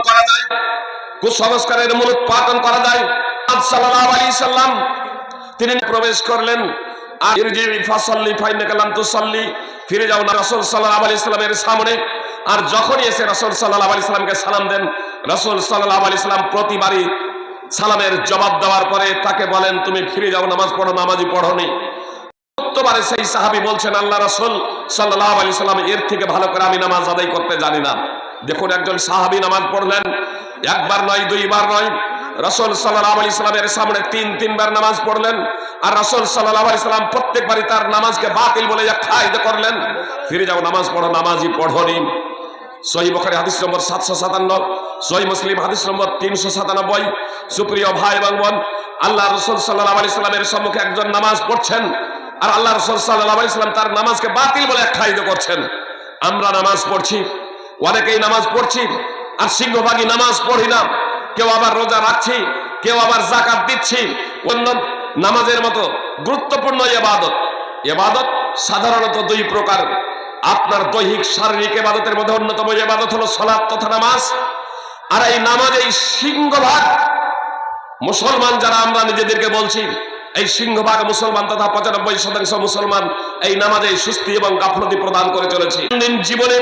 করা যায়, কুসংস্কারের মূল উৎপাদন করা যায়। তিনি প্রবেশ করলেন। আর ফাসাল্লি সামনে। আর যখনই এসে রাসূল সাল্লামকে সালাম দেন, রাসূল আলাইহি সাল্লাম প্রতিবারই সালামের জবাব দেওয়ার পরে তাকে বলেন, তুমি ফিরে যাও, নামাজ পড়ো নামাজই পড়োনি। চতুর্থবারে সেই সাহাবি বলছেন, আল্লাহ রসুল সাল্লাহ আলাইহি সাল্লাম, এর থেকে ভালো করে আমি নামাজ আদায় করতে জানি না। দেখুন একজন সাহাবী নামাজ পড়লেন। একবার নয়, দুইবার নয়। রসুল সাল্লাল্লাহু আলাইহি সাল্লামের সামনে তিন, তিনবার নামাজ পড়লেন। আর রসুল সাল্লাল্লাহু আলাইহি সাল্লাম প্রত্যেকবারই তার নামাজকে বাতিল বলে খায়দা করলেন। ফিরে যাও, নামাজ পড়ো, নামাজই পড়োনি হাদিস সাতশো সাতান্ন মুসলিম হাদিস তিনশো সাতানব্বই। সুপ্রিয় ভাই রসুল সাল্লাহ আলি সম্মুখে একজন নামাজ পড়ছেন। আর আল্লাহ রসুল সাল্লাহ আলি সাল্লাম তার নামাজকে বলে করছেন। আমরা নামাজ পড়ছি অনেকেই নামাজ পড়ছি, আর সিংহভাগই নামাজ পড়ি না কেউ আবার রোজা রাখছি, কেউ আবার জাকাত দিচ্ছি। অন্য নামাজের মতো গুরুত্বপূর্ণ এবাদত এবাদত সাধারণত দুই প্রকার। আপনার দৈহিক শারীরিক এবাদতের মধ্যে অন্যতম এবাদত হলো সলাপ তথা নামাজ। আর এই নামাজ এই সিংহভাগ, মুসলমান যারা, আমরা নিজেদেরকে বলছি, এই সিংহভাগ মুসলমান তথা পঁচানব্বই শতাংশ মুসলমান এই নামাজে সুস্থি এবং গাফলতি প্রদান করে চলেছে। জীবনে